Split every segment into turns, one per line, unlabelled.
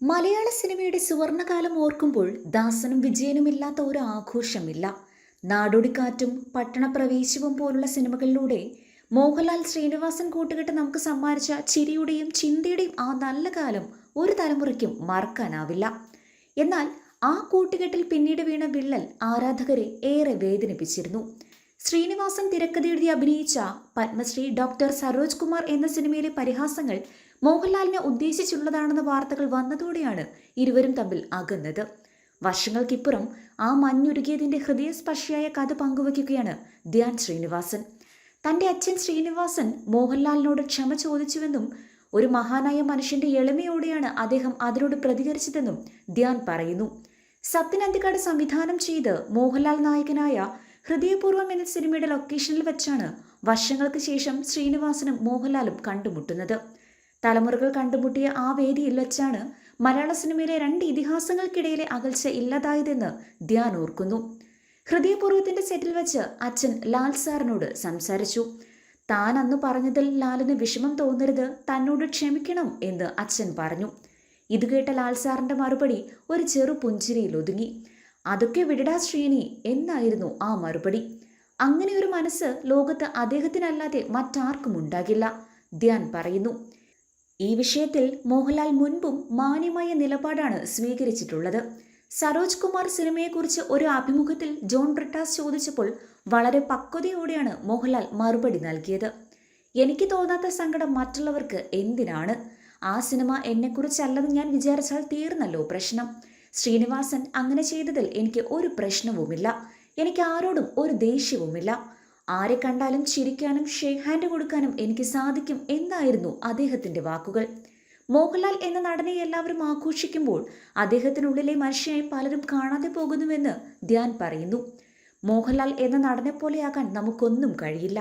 മലയാള സിനിമയുടെ സുവർണകാലം ഓർക്കുമ്പോൾ ദാസനും വിജയനും ഇല്ലാത്ത ഒരു ആഘോഷമില്ല. നാടോടിക്കാറ്റും പട്ടണപ്രവേശവും പോലുള്ള സിനിമകളിലൂടെ മോഹൻലാൽ ശ്രീനിവാസൻ കൂട്ടുകെട്ട് നമുക്ക് സമ്മാനിച്ച ചിരിയുടെയും ചിന്തയുടെയും ആ നല്ല കാലം ഒരു തലമുറയ്ക്കും മറക്കാനാവില്ല. എന്നാൽ ആ കൂട്ടുകെട്ടിൽ പിന്നീട് വീണ വിള്ളൽ ആരാധകരെ ഏറെ വേദനിപ്പിച്ചിരുന്നു. ശ്രീനിവാസൻ തിരക്കഥയെഴുതി അഭിനയിച്ച പത്മശ്രീ ഡോക്ടർ സരോജ് കുമാർ എന്ന സിനിമയിലെ പരിഹാസങ്ങൾ മോഹൻലാലിനെ ഉദ്ദേശിച്ചുള്ളതാണെന്ന വാർത്തകൾ വന്നതോടെയാണ് ഇരുവരും തമ്മിൽ അകന്നത്. വർഷങ്ങൾക്കിപ്പുറം ആ മഞ്ഞുരുകിയതിന്റെ ഹൃദയസ്പർശിയായ കഥ പങ്കുവയ്ക്കുകയാണ് ധ്യാൻ ശ്രീനിവാസൻ. തന്റെ അച്ഛൻ ശ്രീനിവാസൻ മോഹൻലാലിനോട് ക്ഷമ ചോദിച്ചുവെന്നും ഒരു മഹാനായ മനുഷ്യന്റെ എളിമയോടെയാണ് അദ്ദേഹം അതിനോട് പ്രതികരിച്ചതെന്നും ധ്യാൻ പറയുന്നു. സത്യൻ അന്തിക്കാട് സംവിധാനം ചെയ്ത് മോഹൻലാൽ നായകനായ ഹൃദയപൂർവം എന്ന സിനിമയുടെ ലൊക്കേഷനിൽ വെച്ചാണ് വർഷങ്ങൾക്ക് ശേഷം ശ്രീനിവാസനും മോഹൻലാലും കണ്ടുമുട്ടുന്നത്. തലമുറകൾ കണ്ടുമുട്ടിയ ആ വേദിയിൽ വെച്ചാണ് മലയാള സിനിമയിലെ രണ്ട് ഇതിഹാസങ്ങൾക്കിടയിലെ അകൽച്ച ഇല്ലാതായതെന്ന് ധ്യാൻ ഓർക്കുന്നു. ഹൃദയപൂർവത്തിന്റെ സെറ്റിൽ വെച്ച് അച്ഛൻ ലാൽ സാറിനോട് സംസാരിച്ചു. താൻ അന്ന് പറഞ്ഞതിൽ ലാലിന് വിഷമം തോന്നരുത് തന്നോട് ക്ഷമിക്കണം എന്ന് അച്ഛൻ പറഞ്ഞു. ഇത് കേട്ട ലാൽ സാറിന്റെ മറുപടി ഒരു ചെറു പുഞ്ചിരിയിൽ ഒതുങ്ങി. അതൊക്കെ വിടടാ ശ്രീനി എന്നായിരുന്നു ആ മറുപടി. അങ്ങനെ ഒരു മനസ്സ് ലോകത്ത് അദ്ദേഹത്തിനല്ലാതെ മറ്റാർക്കും ഉണ്ടാകില്ല ധ്യാൻ പറയുന്നു. ഈ വിഷയത്തിൽ മോഹൻലാൽ മുൻപും മാന്യമായ നിലപാടാണ് സ്വീകരിച്ചിട്ടുള്ളത്. സരോജ് കുമാർ സിനിമയെക്കുറിച്ച് ഒരു അഭിമുഖത്തിൽ ജോൺ ബ്രിട്ടാസ് ചോദിച്ചപ്പോൾ വളരെ പക്വതയോടെയാണ് മോഹൻലാൽ മറുപടി നൽകിയത്. എനിക്ക് തോന്നാത്ത സങ്കടം മറ്റുള്ളവർക്ക് എന്തിനാണ്? ആ സിനിമ എന്നെക്കുറിച്ചല്ലെന്ന് ഞാൻ വിചാരിച്ചാൽ തീർന്നല്ലോ പ്രശ്നം. ശ്രീനിവാസൻ അങ്ങനെ ചെയ്തതിൽ എനിക്ക് ഒരു പ്രശ്നവുമില്ല. എനിക്ക് ആരോടും ഒരു ദേഷ്യവുമില്ല. ആരെ കണ്ടാലും ചിരിക്കാനും ഷേക്ക് ഹാൻഡ് കൊടുക്കാനും എനിക്ക് സാധിക്കും എന്നായിരുന്നു അദ്ദേഹത്തിന്റെ വാക്കുകൾ. മോഹൻലാൽ എന്ന നടനെ എല്ലാവരും ആഘോഷിക്കുമ്പോൾ അദ്ദേഹത്തിനുള്ളിലെ മനുഷ്യനെ പലരും കാണാതെ പോകുന്നുവെന്ന് ധ്യാൻ പറയുന്നു. മോഹൻലാൽ എന്ന നടനെ പോലെയാകാൻ നമുക്കൊന്നും കഴിയില്ല.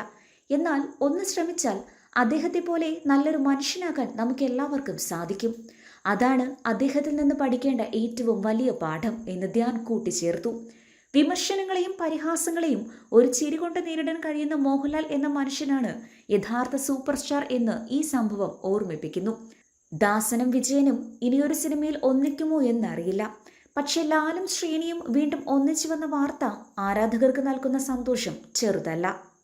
എന്നാൽ ഒന്ന് ശ്രമിച്ചാൽ അദ്ദേഹത്തെ പോലെ നല്ലൊരു മനുഷ്യനാകാൻ നമുക്ക് എല്ലാവർക്കും സാധിക്കും. അതാണ് അദ്ദേഹത്തിൽ നിന്ന് പഠിക്കേണ്ട ഏറ്റവും വലിയ പാഠം എന്ന് ധ്യാൻ കൂട്ടിച്ചേർത്തു. വിമർശനങ്ങളെയും പരിഹാസങ്ങളെയും ഒരു ചിരി കൊണ്ട് നേരിടാൻ കഴിയുന്ന മോഹൻലാൽ എന്ന മനുഷ്യനാണ് യഥാർത്ഥ സൂപ്പർ സ്റ്റാർ എന്ന് ഈ സംഭവം ഓർമ്മിപ്പിക്കുന്നു. ദാസനും വിജയനും ഇനിയൊരു സിനിമയിൽ ഒന്നിക്കുമോ എന്നറിയില്ല. പക്ഷേ ലാലും ശ്രീനിയും വീണ്ടും ഒന്നിച്ചു വന്ന വാർത്ത ആരാധകർക്ക് നൽകുന്ന സന്തോഷം ചെറുതല്ല.